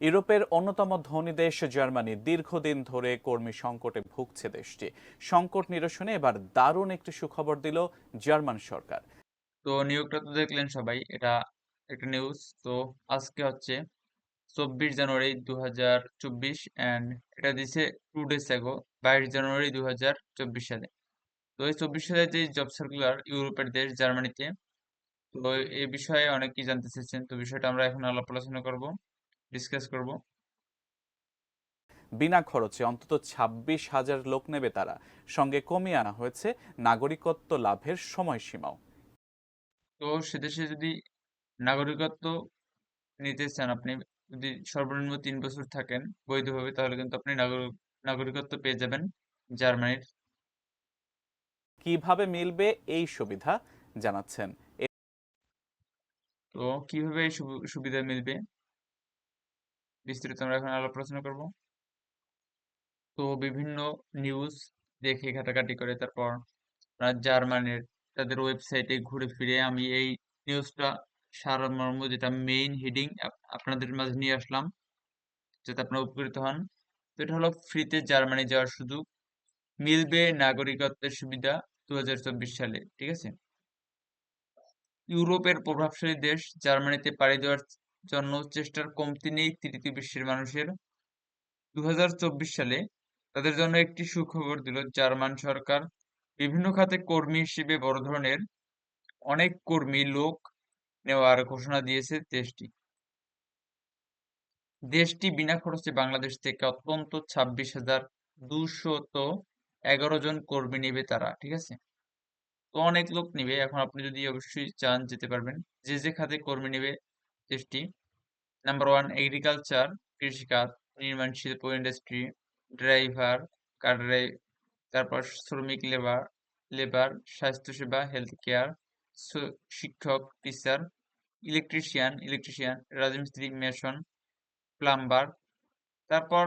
ইউরোপের অন্যতম ধনী দেশ জার্মানি দীর্ঘদিন ধরে কর্মী সংকটে ভুগছে দেশটি। সংকট নিরসনে এবার দারুণ একটি সুখবর দিল জার্মান সরকার। তো নিয়োগটা তো দেখলেন সবাই, এটা একটা নিউজ তো আজকে হচ্ছে চব্বিশ জানুয়ারি দু হাজার চব্বিশ অ্যান্ড এটা দিছে টু ডেজ অ্যাগো বাইশ জানুয়ারি দু হাজার চব্বিশ সালে। তো এই চব্বিশ সালে যে জব সার্কুলার ইউরোপের দেশ জার্মানিতে, তো এই বিষয়ে অনেকেই জানতে চাইছেন তো বিষয়টা আমরা এখন আলাপ আলোচনা করব। ডিসকাস করব। বিনা খরচে অন্তত ছাব্বিশ হাজার লোক নেবে তারা। সঙ্গে কমিয়ে আনা হয়েছে নাগরিকত্ব লাভের সময়সীমাও। তো সেদেশে যদি নাগরিকত্ব নিতে চান আপনি যদি সর্বনিম্ন তিন বছর থাকেন বৈধভাবে তাহলে কিন্তু আপনি নাগরিক নাগরিকত্ব পেয়ে যাবেন জার্মানির। কীভাবে মিলবে এই সুবিধা? জানাচ্ছেন তো কীভাবে এই সুবি- সুবিধা মিলবে? বিস্তারিত আমরা এখন আলোচনা করব। তো বিভিন্ন নিউজ দেখে ঘাটাঘাটি করে, তারপর জার্মানির তাদের ওয়েবসাইটে ঘুরে ফিরে আমি এই নিউজটা সারমর্ম যেটা মেইন হেডিং আপনাদের মাঝে নিয়ে আসলাম, যাতে আপনারা উপকৃত হন। তো এটা হলো ফ্রিতে জার্মানি যাওয়ার সুযোগ, মিলবে নাগরিকত্বের সুবিধা দু হাজার চব্বিশ সালে, ঠিক আছে? ইউরোপের প্রভাবশালী দেশ জার্মানিতে পাড়ি দেওয়ার জন্য চেষ্টার কমতি নেই তৃতীয় বিশ্বের মানুষের। দু হাজার চব্বিশ সালে তাদের জন্য একটি সুখবর দিল জার্মান সরকার। বিভিন্ন খাতে কর্মী হিসেবে বড় ধরনের অনেক কর্মী লোক নেওয়ার ঘোষণা দিয়েছে দেশটি। দেশটি বিনা খরচে বাংলাদেশ থেকে অত্যন্ত ছাব্বিশ হাজার দুশত এগারো জন কর্মী নেবে তারা, ঠিক আছে? তো অনেক লোক নেবে। এখন আপনি যদি অবশ্যই চান যেতে পারবেন। যে যে খাতে কর্মী নেবে দেশটি নাম্বার ওয়ান এগ্রিকালচার কৃষিকাজ, নির্মাণ, শিল্প ইন্ডাস্ট্রি ড্রাইভার কার তারপর শ্রমিক লেবার লেবার স্বাস্থ্যসেবা হেলথ কেয়ার শিক্ষক টিচার ইলেকট্রিশিয়ান ইলেকট্রিশিয়ান রাজমিস্ত্রি মেশন প্লাম্বার তারপর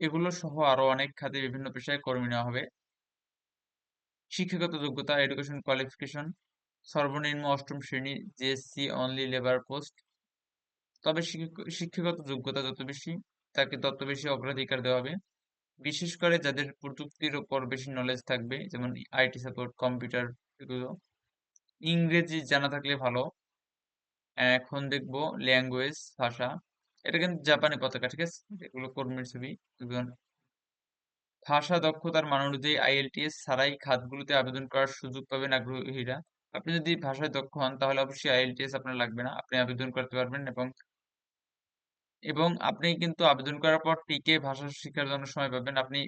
এগুলো সহ আরও অনেক খাতে বিভিন্ন পেশায় কর্মী নেওয়া হবে। শিক্ষাগত যোগ্যতা এডুকেশন কোয়ালিফিকেশন সর্বনিম্ন অষ্টম শ্রেণি জেএসসি অনলি লেবার পোস্ট তবে শিক্ষাগত যোগ্যতা যত বেশি, তাকে তত বেশি অগ্রাধিকার দেওয়া হবে। বিশেষ করে যাদের প্রযুক্তির উপর বেশি নলেজ থাকবে, যেমন আইটি সাপোর্ট কম্পিউটার এগুলো। ইংরেজি জানা থাকলে ভালো। এখন দেখব ল্যাঙ্গুয়েজ ভাষা। এটা কিন্তু জাপানি পতাকা, ঠিক আছে? এগুলো কর্মীর ছবি ভাষা দক্ষতার মান অনুযায়ী আইএলটিএস ছাড়াই খাতগুলোতে আবেদন করার সুযোগ পাবেন আগ্রহীরা। আপনি যদি ভাষায় দক্ষ হন, তাহলে অবশ্যই আইএলটিএস আপনার লাগবে না। আপনি আবেদন করতে পারবেন এবং এবং আপনি কিন্তু আবেদন করার পর টিকে ভাষা শিক্ষার জন্য সময় পাবেন। আপনি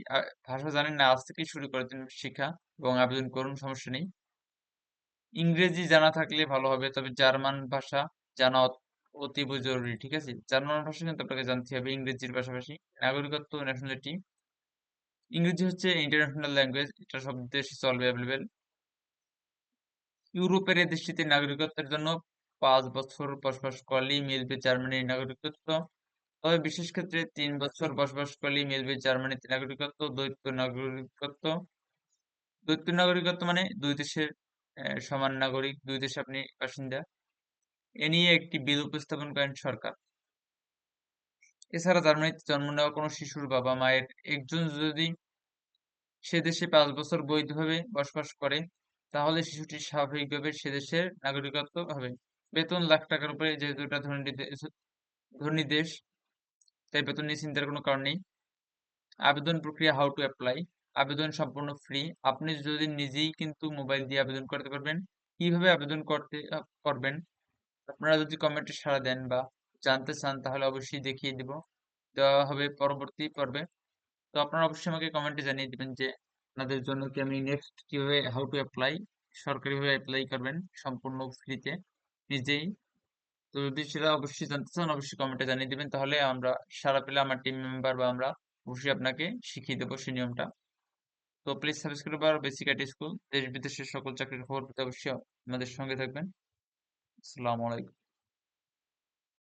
ভাষা জানেন না, আজ থেকেই শুরু করে দিন শেখা এবং আবেদন করুন, সমস্যা নেই। ইংরেজি জানা থাকলে ভালো হবে, তবে জার্মান ভাষা জানা অত- অতীব জরুরি, ঠিক আছে? জার্মান ভাষা কিন্তু আপনাকে জানতে হবে, ইংরেজির পাশাপাশি। নাগরিকত্ব ন্যাশনালিটি ইংরেজি হচ্ছে ইন্টারন্যাশনাল ল্যাঙ্গুয়েজ এটা সব দেশে চলবে অ্যাভেলেবেল ইউরোপের দেশটিতে নাগরিকত্বের জন্য পাঁচ বছর বসবাস করলেই মিলবে জার্মানির নাগরিকত্ব। তবে বিশেষ ক্ষেত্রে তিন বছর বসবাস করলেই মিলবে জার্মানিতে নাগরিকত্ব, দ্বৈত নাগরিকত্ব। দ্বৈত নাগরিকত্ব মানে দুই দেশের সমান নাগরিক, দুই দেশে আপনি বাসিন্দা। এ নিয়ে একটি বিল উপস্থাপন করেন সরকার। এছাড়া জার্মানিতে জন্ম নেওয়া কোনো শিশুর বাবা মায়ের একজন যদি সে দেশে পাঁচ বছর বৈধভাবে বসবাস করে তাহলে শিশুটি স্বাভাবিকভাবে সে দেশের নাগরিকত্ব হবে বেতন লাখ টাকার উপরে যেহেতু এটা ধনী দেশ, তাই বেতন নিয়ে চিন্তার কোনো কারণ নেই। আবেদন প্রক্রিয়া হাউ টু অ্যাপ্লাই আবেদন সম্পূর্ণ ফ্রি আপনি যদি নিজেই কিন্তু মোবাইল দিয়ে আবেদন করতে পারবেন। কীভাবে আবেদন করতে, করবেন? আপনারা যদি কমেন্টে সাড়া দেন বা জানতে চান, তাহলে অবশ্যই দেখিয়ে দিব। দেওয়া হবে পরবর্তী পর্বে। তো আপনারা অবশ্যই আমাকে কমেন্টে জানিয়ে দিবেন যে আপনাদের জন্য কি আমি নেক্সট কীভাবে হাউ টু অ্যাপ্লাই সরকারিভাবে অ্যাপ্লাই করবেন সম্পূর্ণ ফ্রিতে নিজেই। তো যদি সেটা অবশ্যই জানতে চান, অবশ্যই কমেন্টে জানিয়ে দিবেন। তাহলে আমরা সারা পেলে আমার টিম মেম্বার বা আমরা অবশ্যই আপনাকে শিখিয়ে দেবো সেই নিয়মটা। তো প্লিজ সাবস্ক্রাইব আর বেসিক আইটি স্কুল দেশ বিদেশের সকল চাকরির খবর পেতে অবশ্যই আমাদের সঙ্গে থাকবেন। আসসালামু আলাইকুম।